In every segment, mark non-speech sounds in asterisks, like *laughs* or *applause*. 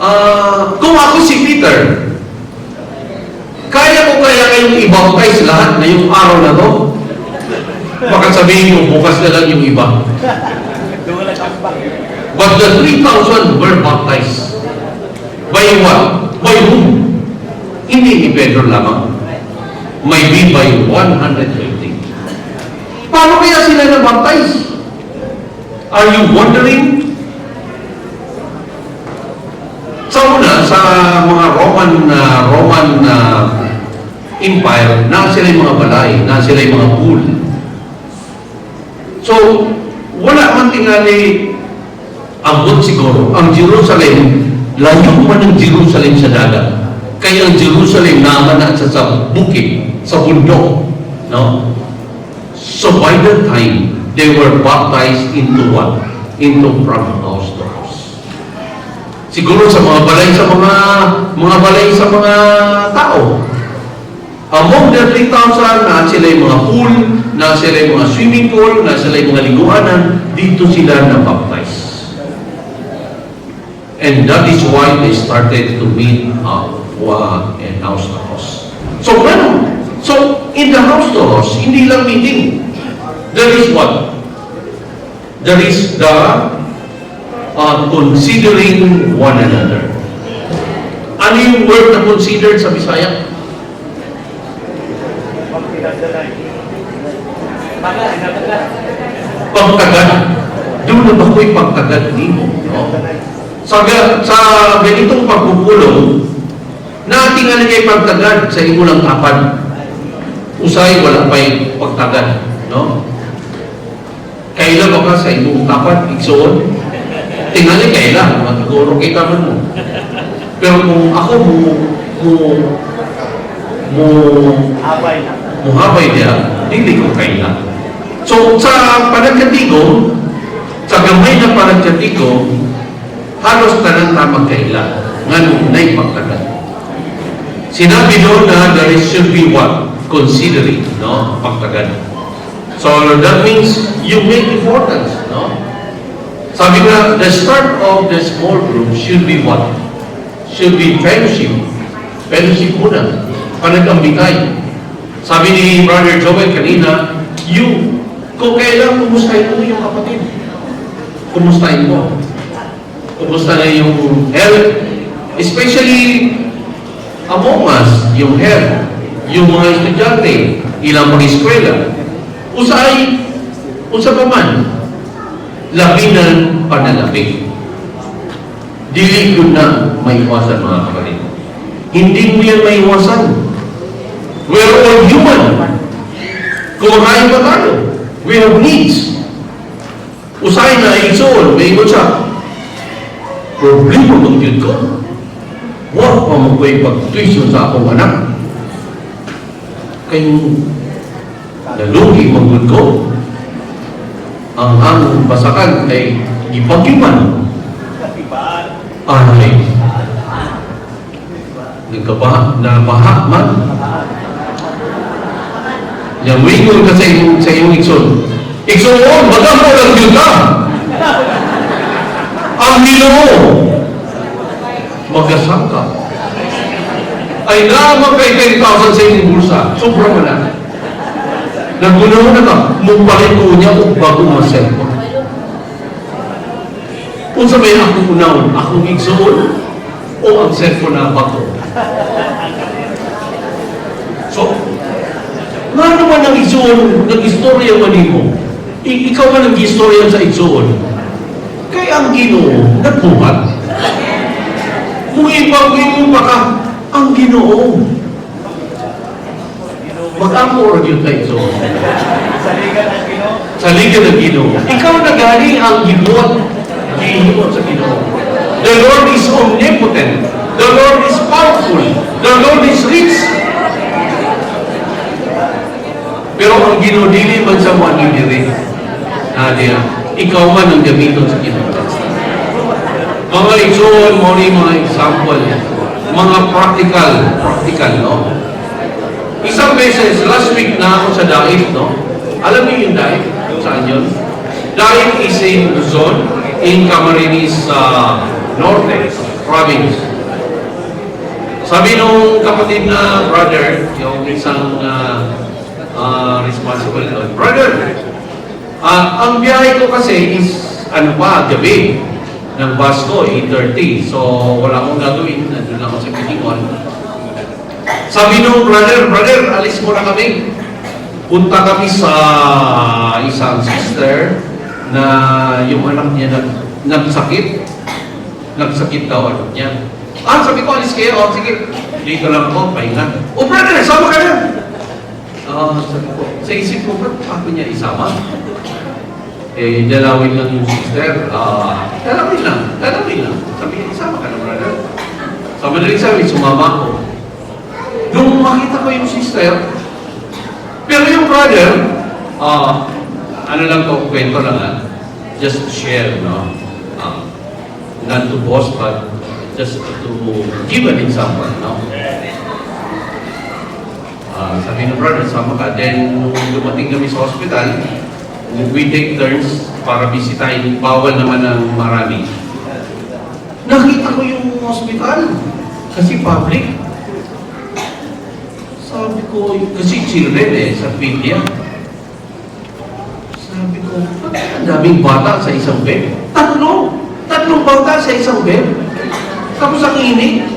Ah, kung ako si Peter, kaya ko kaya kayong i-baptize lahat na yung araw na to? Baka sabihin mo, bukas na lang yung iba. But the 3,000 were baptized. By what? By whom? Hindi ni Pedro lamang. May be by 120. Paano kaya sila na-baptize? Are you wondering? Sa una, sa mga Roman na Roman na Empire, na sila yung mga balay, na sila yung mga pool. So, wala man tingali abot siguro. Ang Jerusalem, layo man ang Jerusalem sa dagat. Kaya ang Jerusalem naman na sa, sa bukid, sa bundok. No? So by that time, they were baptized into what? Into house. Siguro sa mga balay sa mga mga balay sa mga tao. Among the 3,000, na sila mga pool, na sila mga swimming pool, na sila mga liguanan, dito sila na-baptize. And that is why they started to meet uh, wa- and house to house. So, ano? So, in the house to house, hindi lang meeting. There is what? There is the uh, considering one another. Ano yung word na considered sa Bisaya? Pagtagad. Doon na ba ko'y pagtagad nimo? No? Sa, sa ganitong pagpupulong, natingan kay pagtagad sa imo lang kapan. Usay wala pa'y pagtagad. No? Kaila ba ka sa imong kapan, igsoon? Tingali kaila, magsiguro kay kaman mo. Pero kung ako mo, mo, mo, muhabay niya, hindi ko kaila. So, sa panagkatigo, sa gamay na panagkatigo, halos tanan tamang kaila. Nga nung naipagtagal. Sinabi doon na there should be what? Considering, no? Pagtagal. So, that means you make importance? Sabi nga, the start of the small group should be what? Should be fellowship. Fellowship muna. Panagambigay. Sabi ni Brother Joel kanina, you, kung kailan kumustahin mo yung kapatid. Kumustahin mo. Kumusta na yung health. Especially among us, yung health. Yung mga estudyante, ilang mga eskwela. Usay, usa pa labinan panalabing. Dili ko na maiwasan mga kapatid. Hindi mo yan maiwasan. We're all human. Kumakain pa tayo. We have needs. Usay na igsoon, may ingon siya. Problema mong yun ko. Wa pa mo ko'y pag-tuition sa akong anak. Kayong nalugi mong ko. Ang ang basakan ay ipagyuman. Ay, nagkabaha, nabaha man. Yang wingon ka sa iyong, sa iyong ikson. Ikson mo, magamo lang yun ka. Ang Ginoo, magasang ka. Ay naman kay 10,000 sa inyong bulsa. Sobra mo. Nagunaw na ka, mupalit ko niya kung bago maselfon. Kung sa may akong unawon, akong igsoon, o ang cellphone na bago. So, nga naman ang igsoon, nag-istorya man mo. I- ikaw man nag-istorya sa igsoon. Kaya ang ginoo, nagbuhat. Kung ibagin mo pa ka, ang ginoo. Mag-amo rin yung tayo. Sa liga ng ginoo. Ikaw na gani ang gibuhat. Gihibuhat sa ginoo. The Lord is omnipotent. The Lord is powerful. The Lord is rich. Pero ang ginoo dili man sa mga diri. Nadia, ikaw man ang gamiton sa ginoo. Mga igsoon mo ni mga example. Mga practical, practical, no? Isang beses, last week na ako sa Daif, no? Alam niyo yung Daif? Saan yun? Daif is in Luzon, in Camarines uh, Norte. province. Sabi nung kapatid na brother, yung isang uh, uh, responsible doon, brother, ah, ang biyahe ko kasi is ano pa, gabi ng bus ko, 8.30. So, wala akong gagawin. Nandun ako sa Pitikon. Sabi nung brother, brother, alis mo na kami. Punta kami sa isang sister na yung anak niya nag, nagsakit. Nagsakit daw anak niya. Ah, sabi ko, alis kayo. Oh, sige. Dito lang ako, pahinga. Oh, brother, sama ka na. Ah, sabi ko, sa isip ko, ba't ako niya isama? Eh, dalawin lang yung sister. Ah, dalawin lang, dalawin lang. Sabi niya, isama ka na, brother. Sa madaling sabi, sumama ako. Nung makita ko yung sister, pero yung brother, ah, ano lang to, kwento lang ah, just share, no? Ah, not to boast, but just to give an example, no? Ah, sabi ng brother, sama ka. Then, nung dumating kami sa hospital, we take turns para bisitahin. Bawal naman ng marami. Nakita ko yung hospital. Kasi public. Ko, kasi children eh, sa Pidya. Sabi ko, ang daming bata sa isang bed? Tatlo! Tatlong bata sa isang bed. Tapos ang init.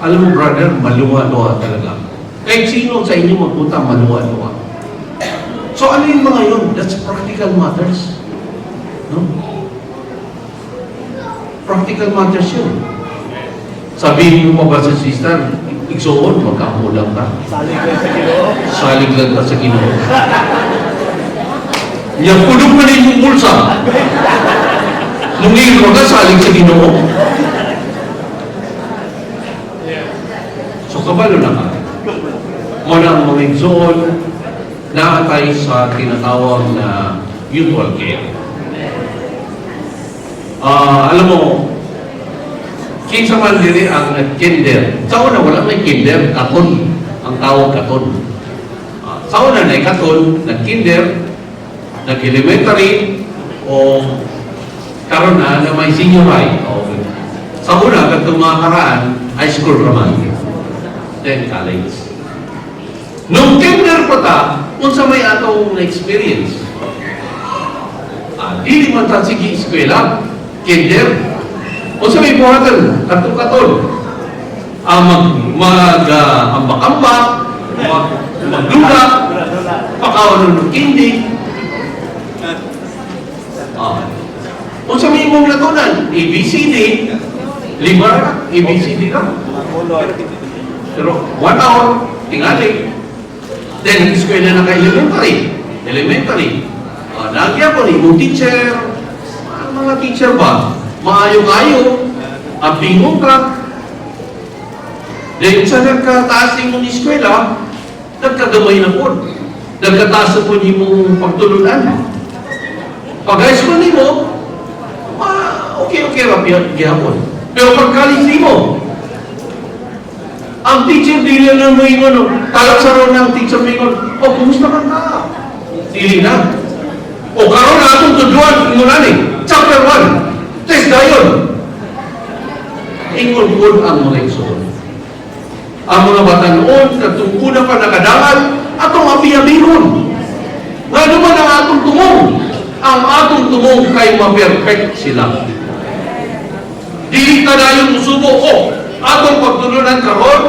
Alam mo, brother, maluwa-luwa talaga. Kahit sino sa inyo magpunta, maluwa-luwa. So ano yung mga yun? That's practical matters. No? Practical matters yun. Sabihin mo pa ba sa sister, igsoon, magkakulang ka. Saling ko sa Ginoo. Salig lang ka sa Ginoo. Yan, kulong pa rin yung bulsa. Nung ngayon ka, salig sa Ginoo. So, kabalo na ka. Muna ang mga igsoon, nakatay sa tinatawag na mutual care. Ah, alam mo, kinsa man diri ang kinder. Sa una, wala may kinder, katon. Ang tawag katon. Ah, sa una na katon, nag-kinder, nag-elementary, o karon na na may senior high. O, sa una, katong mga karaan, high school raman. Then college. Nung kinder pa ta, unsa may atong na-experience. Ah, dili man ta eskwela, kinder. Unsa may buhatan, katon-katon. Ang mag, mag ah, ambak-ambak, mag, magdula, Dula-dula. pakawan ng kindi. Ah. Unsa may imong natunan, ABCD, lima ra, ABCD. Makulot. Pero one hour, tingali. Then, eskwela na ka elementary. Elementary. Uh, Nagya ko ni teacher. Ang mga teacher ba? Maayo-ayo. Abingong ka. Then, sa nagkataas ng mong eskwela, nagkagamay na po. Nagkataas na po ni mong pagtulunan. Pag high school ni mo, ah, okay-okay ra gihapon. Pero pag college ni mo, ang teacher dili na mo ingon, no? talak sa ng teacher mo ingon, oh, kumusta ka ka? Dili na. O karon na atong tuduan, ingon na ni, chapter 1, test dayon. Ingon po ang mga igsoon. Ang mga batanon, katong una pa nakadangal, atong abi-abihon. Nga naman ang atong tumong. Ang atong tumong kay ma-perfect sila. Ka na yung musubo ko. Atong pagtulunan karon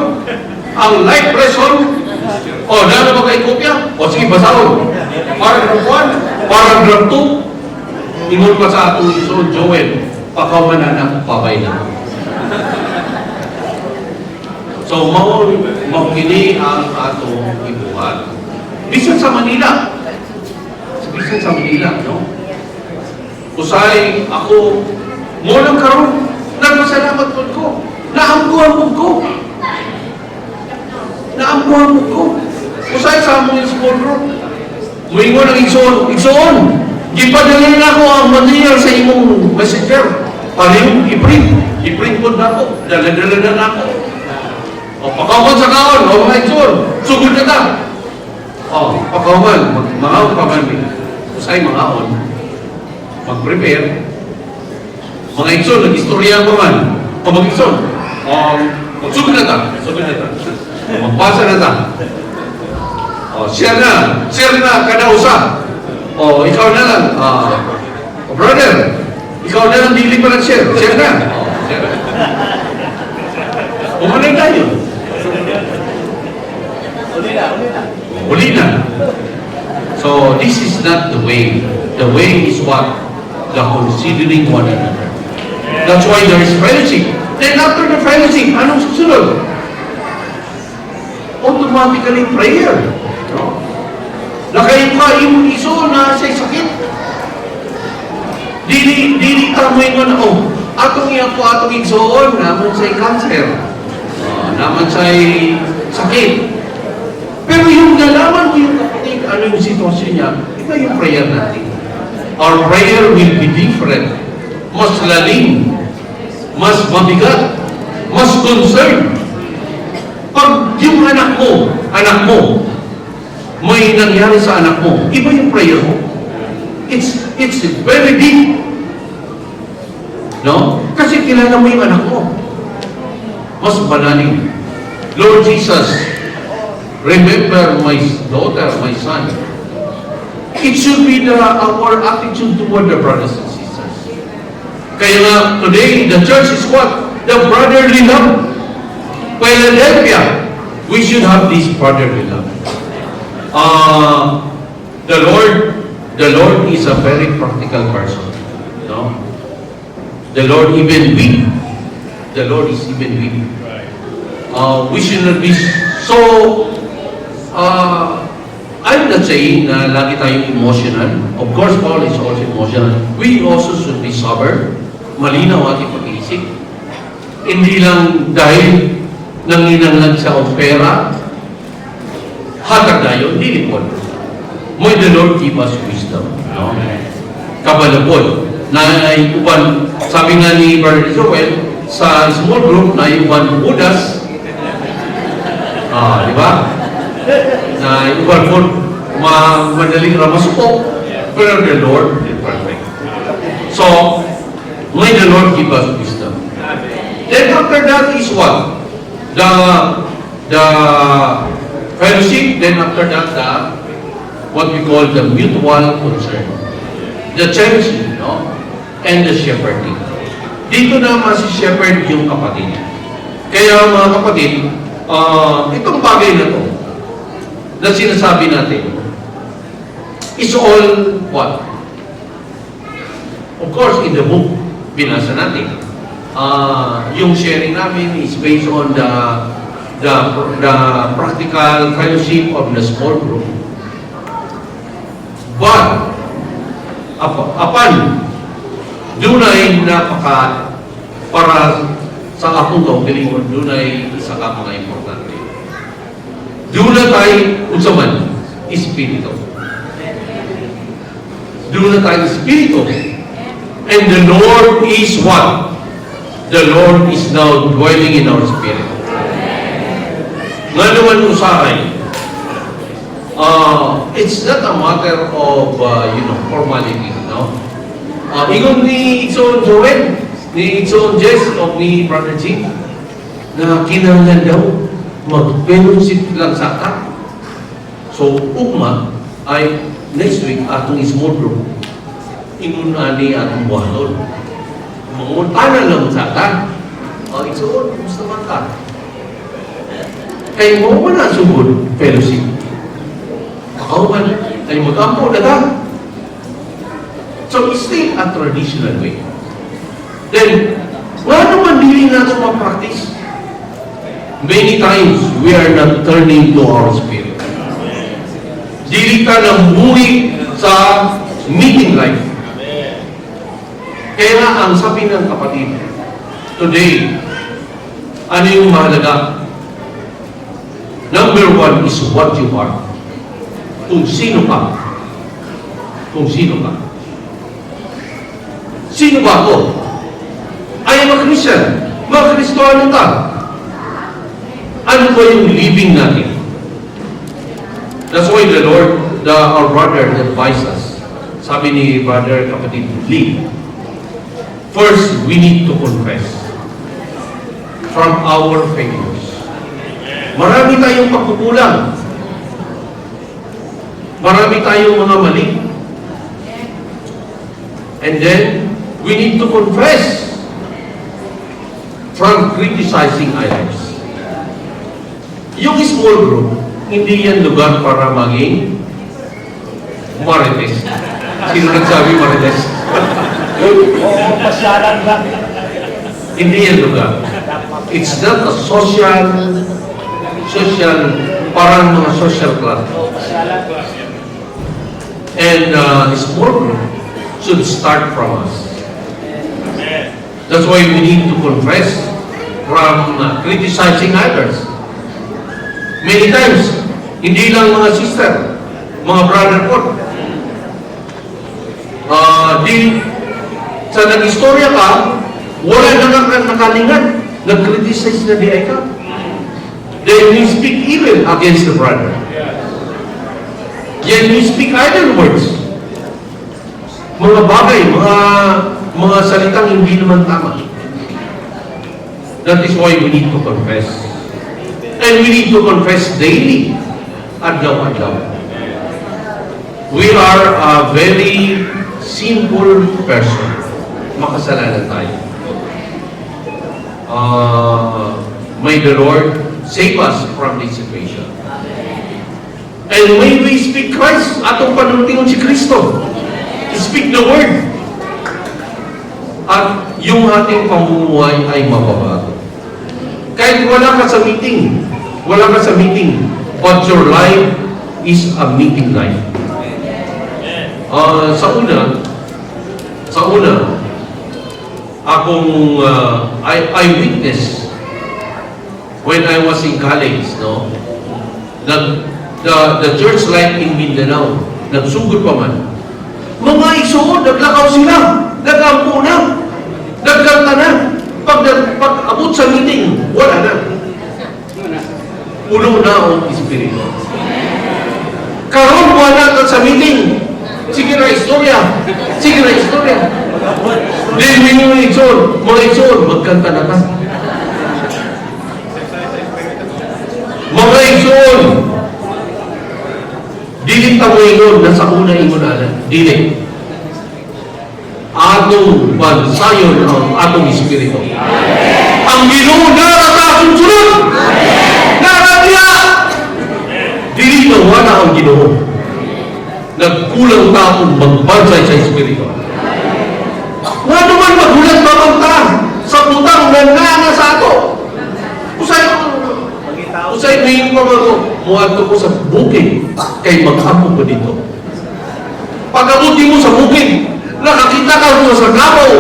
ang life lesson. O, oh, na ba kay kopya? O, sige, basahon. Paragraph 1, paragraph 2. Ingon pa sa atong iso, Joel, pakawanan na, pabay na. So, mao mao kini ang atong ibuhat. Bisan sa Manila. Bisan sa Manila, no? Usay ako mo lang karon nagpasalamat pud ko. Naamguhan pud ko. Naamguhan pud ko. Usay sa among school group. Muingon ang igsoon, igsoon. Gipadala na ako ang material sa imong messenger. Pareho i-print. I-print po na ako. Dala-dala na ako. O, pakawan sa kaon. O, mga igsoon. Sugod na ta. O, pakawan. Mag- Mangaon pa man. Usay mangaon mag-prepare, mga igsoon, nag-istorya pa man. O mag-igsoon. O magsugod na ta. Magsugod na ta. Magbasa na ta. O share na. Share na kada usa. O ikaw na lang. ah, o brother, ikaw na lang dili pa share. Share share na. Umunay tayo. Uli na, uli na. Uli na. So, this is not the way. The way is what? The considering one another. That's why there is fellowship. Then after the fellowship, anong susunod? Automatically prayer. Lakayin ka, yung iso na sa sakit. Dili, dili tamoy mo na, oh, atong iya po atong igsoon, naman sa cancer. Ah, naman sa sakit. Pero yung nalaman mo yung kapatid, ano yung sitwasyon niya, iba yung prayer natin. Our prayer will be different. Mas lalim, mas mabigat, mas concerned. Pag yung anak mo, anak mo, may nangyari sa anak mo, iba yung prayer mo. It's, it's very deep. No? Kasi kilala mo yung anak mo. Mas malalim. Lord Jesus, remember my daughter, my son. It should be the, our attitude toward the brothers and sisters. Kaya nga, today, the church is what? The brotherly love. Philadelphia, we should have this brotherly love. Uh, the Lord, the Lord is a very practical person. No? The Lord even weak. The Lord is even weak uh, we should not be so, uh, I'm not saying na lagi tayong emotional. Of course, Paul is also emotional. We also should be sober, malinaw ating pag-iisip. Hindi lang dahil nanginanglan sa opera, hatag tayo, hindi po. May the Lord give us wisdom. No? Kabalabon. Na uban, sabi nga ni Brother Joel, sa small group na uban Budas, Ah, di ba? Na iwan mo, ma madaling ramasuko. Pero the Lord is perfect. So, may the Lord give us wisdom. Then after that is what? The the fellowship, then after that, the what we call the mutual concern. The cherishing, no? And the shepherding. Dito naman si shepherd yung kapatid. Kaya mga kapatid, Ah, itong bagay na to, na sinasabi natin, is all what? Of course, in the book, binasa natin. Ah, yung sharing namin is based on the the the practical fellowship of the small group. But, ap apan, dunay napaka para sa akong kaugalingon, doon ay isa ka mga importante. Doon na tayo, unsa man, espiritu. Doon na tayo espiritu. And the Lord is what? The Lord is now dwelling in our spirit. Nga naman usahay, uh, it's not a matter of, uh, you know, formality, no? Uh, ingon ni Itson Joel, ni Itson Jess, o ni Brother Jim, na kinahanglan daw mag-fellowship lang sa ka. So, ugma ay next week atong small group. Ingon na ni atong buhaton. Mangutana lang sa ka. O, Itson, gusto man ka? Kay mo mo na sugod fellowship. Kakauman, ay mag-ampo na ka. So, still a traditional way. Then, nga naman dili na ito mag-practice. Many times, we are not turning to our spirit. Dili ka na muli sa meeting life. Kaya ang sabi ng kapatid, today, ano yung mahalaga? Number one is what you are. Kung sino ka. Kung sino ka. Sino ba ako? I am a Christian. Mga Kristiyano ka. Ano ba yung living natin? That's why the Lord, the, our brother advised us. Sabi ni brother kapatid, leave. First, we need to confess. from our failures. Marami tayong pagkukulang. Marami tayong mga mali. And then, we need to confess from criticizing others. Yung small group, hindi yan lugar para maging marites. Sino nagsabi marites? Oo, pasyalan lang. Hindi yan lugar. It's not a social, social, parang mga social pasyalan. And uh, small group should start from us. That's why we need to confess from uh, criticizing others. Many times, hindi lang mga sister, mga brother ko. Uh, di, sa nag-istorya ka, wala na nang nakalingan. Nag-criticize na di ay ka. Then we speak evil against the brother. Yan we speak idle words. Mga bagay, mga mga salitang hindi naman tama. That is why we need to confess. And we need to confess daily. Adlaw-adlaw. We are a very simple person. Makasalanan tayo. Uh, may the Lord save us from this situation. And may we speak Christ, atong panuntingon si Kristo. Speak the word. At yung ating pamumuhay ay mababago. Kahit wala ka sa meeting, wala ka sa meeting, but your life is a meeting life. Ah, sa una, sa una, akong uh, I, I witness when I was in college, no? Nag, the, the church life in Mindanao, nagsugod pa man. Mga isuod, naglakaw sila, nagampo na, nagkanta na. Pag, pag abot sa meeting, wala na. Puno na ang espiritu. Karon wala ka sa meeting. Sige na istorya. Sige na istorya. When you itsod, mga itsod, magkanta na ka. Mga itsod, Dili ta mo ingon nasa una ingon ana. Dili. Atong bansayon ang atong espiritu. Ang Ginoo nara sa atong sulod. Nara. Dili na wala ang Ginoo. Nagkulang taon magbansay sa espiritu. Nga naman magulat ba ang ta sa putang na nana sa ato? Usay Pagkitao. Usay ngayon pa mga muadto ko sa bukid kay maghapon ko dito. Pag-abuti mo sa bukid, nakakita ka mo sa gabaw.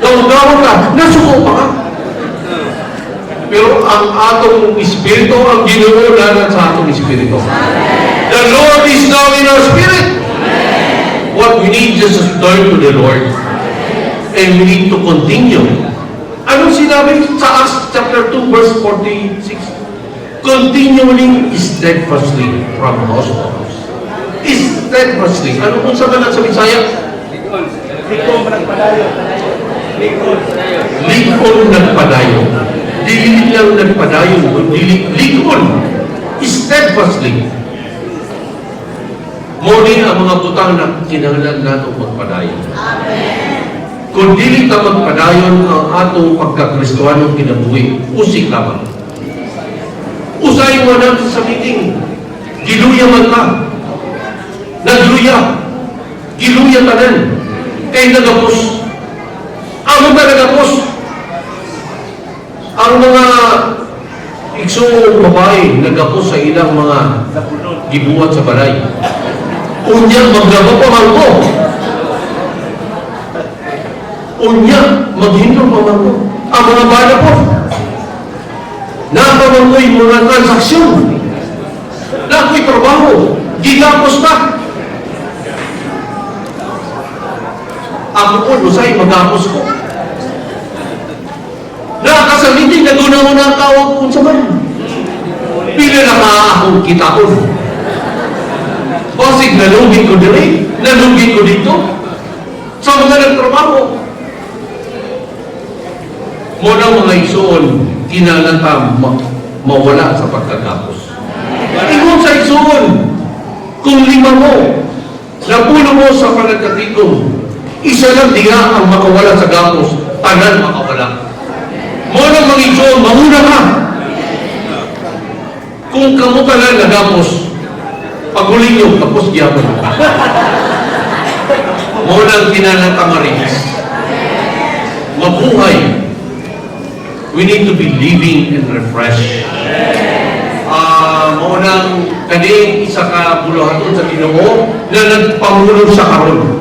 Gaw-gaw ka, nasuko pa ka. Pero ang atong espiritu, ang ginoo na sa atong espiritu. The Lord is now in our spirit. What we need is to turn to the Lord. And we need to continue. Anong sinabi sa Acts chapter 2 verse 46? Continually steadfastly from house to house. Steadfastly. Ano kung sa banat sa Bisaya? Likong nagpadayo. Likon nagpadayon. Dili lang nagpadayon, kundi likon. Steadfastly. Muni ang mga butang na kinahanglan nato magpadayon. Kung dili ta magpadayon ang atong pagkakristohanong kinabuhi, usik lamang. Usay mo na sa meeting. Giluya man ka. Nagluya. Giluya tanan. Kay nagapos. Amo ka nagapos. Ang mga iksong babae nagapos sa ilang mga gibuhat sa balay. Unya, maglaba pa man ko. Unya, maghindo pa man ko. Ang mga bala po. Napamangoy mga transaksyon. Nakoy trabaho. Gigapos na. Ako po, lusay, magapos ko. Nakakasamitin, naguna-una ang tawag ko sa man. Pila na ka akong kitaon. Basig nalugin ko dili, nalugin ko dito. Sa mga nagtrabaho. Muna mga isuon, kinalanta ma mawala sa pagkatapos. Ingon sa isuon, kung lima mo, napuno mo sa panagkatikom, isa lang diha ang makawala sa gapos, tanan makawala. Muna mga isuon, mauna ka. Kung kamo ka lang nagapos, paguli nyo, tapos gyapon. Muna ang kinalanta marinis. Mabuhay. We need to be living and refreshed. Ah, mo nang kani isa ka buluhaton sa Ginoo na nagpamuno sa karon.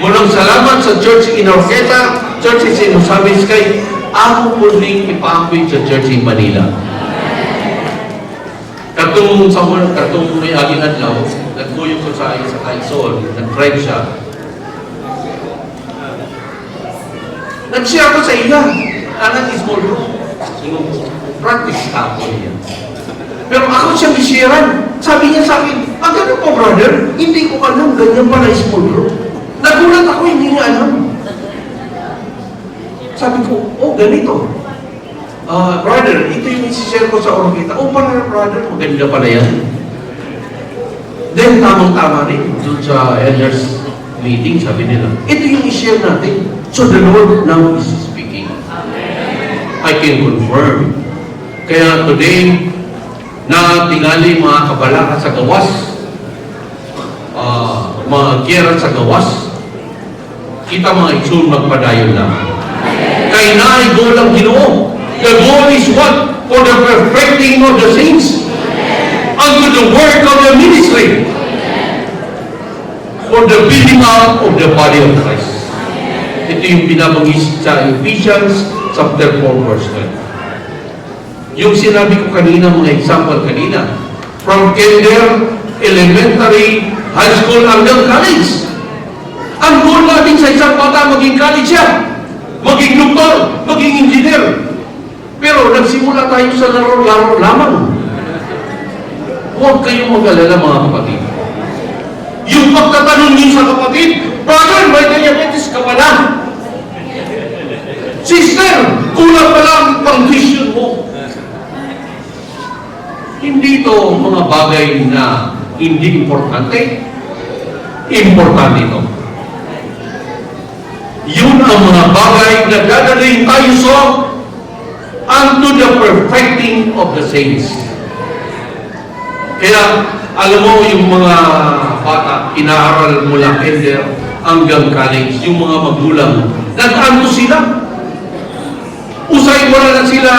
Munang salamat sa Church in Orqueta, Church in Usabis kay ako po ning ipaampoy sa Church in Manila. Katong sa katong may aging adlaw, nagkuyo ko sa sa Quezon, nag-drive siya. Nag-share ko sa iya. Anak is group. Yung practice ka po niya. Pero ako siyang isiran. Sabi niya sa akin, ah, ganun po brother, hindi ko alam, ganyan pala yung small group. Nagulat ako, hindi niya alam. Sabi ko, oh, ganito. Ah, brother, ito yung isi-share ko sa Orokita. Oh, pala brother, maganda pala yan. Then, tamang-tama rin doon sa elders meeting, sabi nila, ito yung i-share natin. So the Lord now is speaking. I can confirm. Kaya today, na tingali mga kabalakan sa gawas, ah, mga gera sa gawas, kita mga itsun magpadayon lang. Kay naay goal ang ginoo. The goal is what? For the perfecting of the saints. Unto the work of the ministry. For the building up of the body of Christ. Ito yung pinabagis sa Ephesians chapter 4 verse 12. Yung sinabi ko kanina, mga example kanina, from kinder, elementary, high school, hanggang college. Ang goal natin sa isang bata, maging college siya, maging doktor, maging engineer. Pero nagsimula tayo sa laro-laro lamang. Huwag kayong mag-alala mga kapatid. Yung pagtatanong niyo sa kapatid, Brother, may diabetes ka pala. Kulang pala ang foundation mo. Hindi to mga bagay na hindi importante. Importante ito. Yun ang mga bagay na dadalhin tayo sa unto the perfecting of the saints. Kaya, alam mo, yung mga bata, inaaral mula kinder hanggang college, yung mga magulang, nag-ano sila? Usay, wala na sila,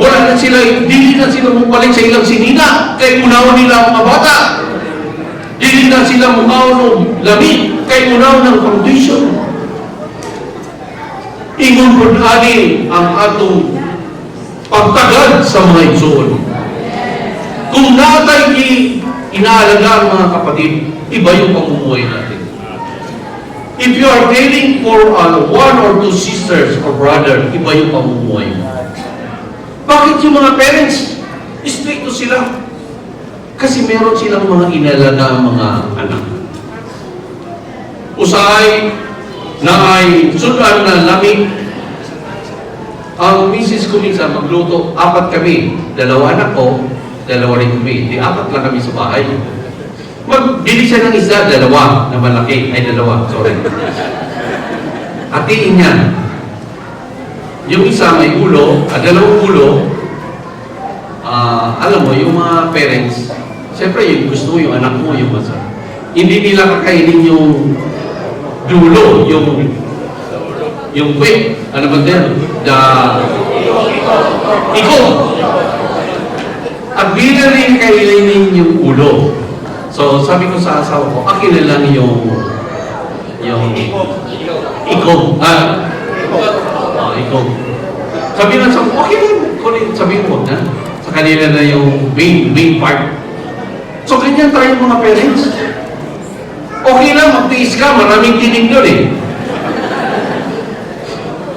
wala na sila, hindi na sila mupalik sa ilang sinina, kay unaw nila ang mga bata. Hindi na sila mukaw ng lamig, kay unaw ng foundation. Ingon po ani ang atong pagtagad sa mga igsoon. Kung natay ki inaalaga ang mga kapatid, iba yung pamumuhay natin. If you are caring for uh, one or two sisters or brother, iba yung pamumuhay mo. Bakit yung mga parents, stricto sila? Kasi meron silang mga inalaga mga anak. Usay na ay sudan na lamig. Ang misis ko minsan magluto, apat kami, dalawa anak ko, dalawa rin kami. Di apat lang kami sa bahay. Magbili siya ng isda, dalawa na malaki. Ay, dalawa, sorry. Hatiin niya. Yung isa may ulo, ah, dalawang ulo, ah, alam mo, yung mga parents, siyempre yung gusto yung anak mo, yung masa. Hindi nila kakainin yung dulo, yung yung quick, ano ba din? The iko. At bila rin kainin yung ulo. So, sabi ko sa asawa ko, akin na lang yung yung iko. Ah, ah iko. Sabi na sa okay lang, kunin, sabi mo na. Sa kanila na yung main, main part. So, ganyan tayo mga parents. Okay lang, magtiis ka, maraming tinig doon eh.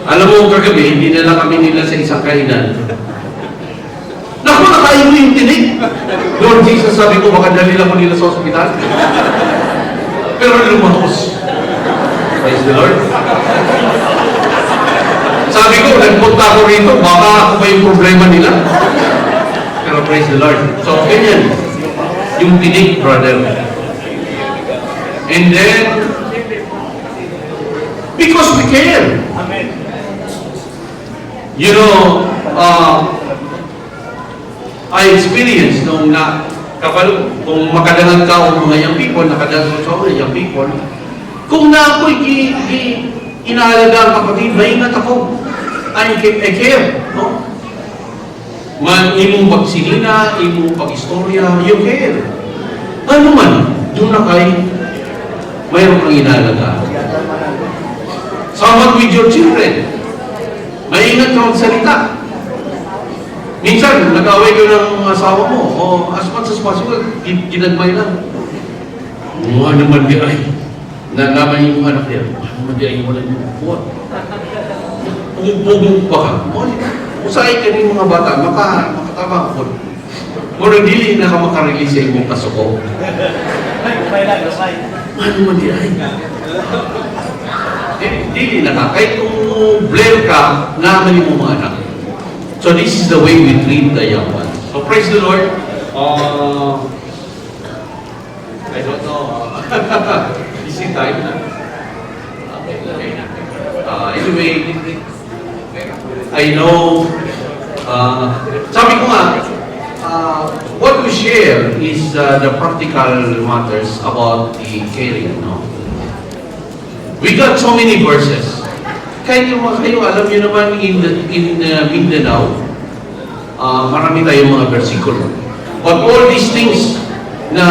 Alam mo, kagabi, hindi na lang kami nila sa isang kainan. Naku, nakain mo yung tinig. Lord Jesus, sabi ko, baka dali lang ko nila sa ospital. Pero lumahos. Praise the Lord. Sa sabi ko, nagpunta ako rito, baka ako ba yung problema nila? Pero praise the Lord. So, ganyan. Yung tinig, brother. And then, because we care. Amen. You know, uh, I experienced nung na, kapag, kung makadalang ka o mga young people, nakadalang sa mga young people, kung na ako'y gi, gi, inaalaga ang kapatid, maingat ako. I, I care, no? Man, imong pagsilina, imong pag-istorya, you care. Ano man, doon na kay, mayroon kang inaalaga. Sama with your children. Maingat ka magsalita. Minsan, nag-away ka ng asawa mo, o as much as possible, gin- ginagmay lang. Mga naman di ay, nalaman yung anak niya, ano naman di ay, wala yung buwan. Pugong pa ka. Usahay ka ng mga bata, maka, makatama ko. Muna dili na ka makarelease sa imong kasuko. Ay, kumay lang, kumay. Ano man di ay? Eh, dili na ka. Kahit kung blare ka, naman yung mga anak. So this is the way we treat the young ones. So praise the Lord. Uh, I don't know. *laughs* Busy time na. Okay, okay. Uh, anyway, I know, uh, sabi ko nga, uh, what we share is uh, the practical matters about the caring, no? We got so many verses. Kahit yung mga kayo, alam niyo naman in, in uh, Mindanao, uh, marami tayong mga versikulo. But all these things na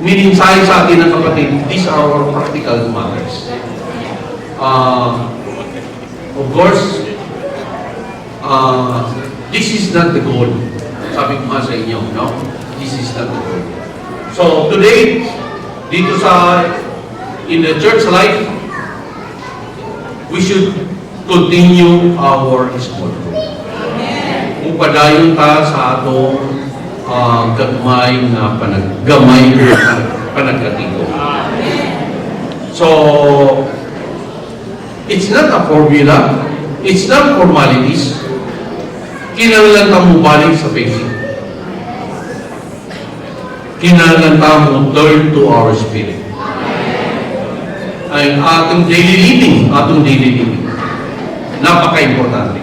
mininsahe sa atin ng kapatid, these are our practical matters. Uh, of course, uh, this is not the goal. Sabi ko nga sa inyo, no? This is not the goal. So today, dito sa in the church life, we should continue our group. Kung padayon ta sa atong uh, gagmay na panaggamay na panagkatiko. So, it's not a formula, it's not formalities. Kinahanglan ta mo balik sa basic. Kinahanglan ta mo turn to our spirit ay ating daily living, ating daily living. Napaka-importante.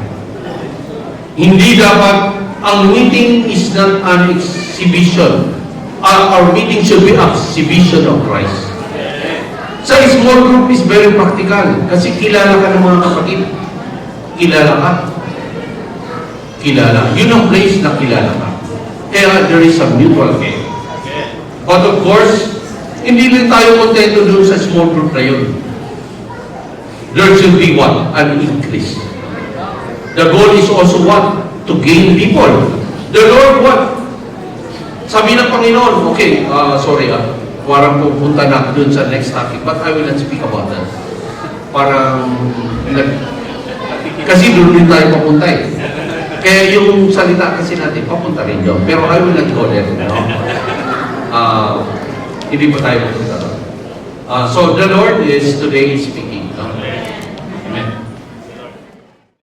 Hindi dapat, ang meeting is not an exhibition. Our, our meeting should be exhibition of Christ. Sa small group is very practical kasi kilala ka ng mga kapatid. Kilala ka. Kilala. Yun ang place na kilala ka. Kaya there is a mutual care. But of course, hindi rin tayo kontento doon sa small group na yun. There should be what? An increase. The goal is also what? To gain people. The Lord what? Sabi ng Panginoon, okay, uh, sorry ah, parang pupunta na doon sa next topic, but I will not speak about that. Parang, kasi doon din tayo papunta eh. Kaya yung salita kasi natin, papunta rin doon. Pero I will not go there, no? Ah, hindi pa tayo doon. Ah, so the Lord is today speaking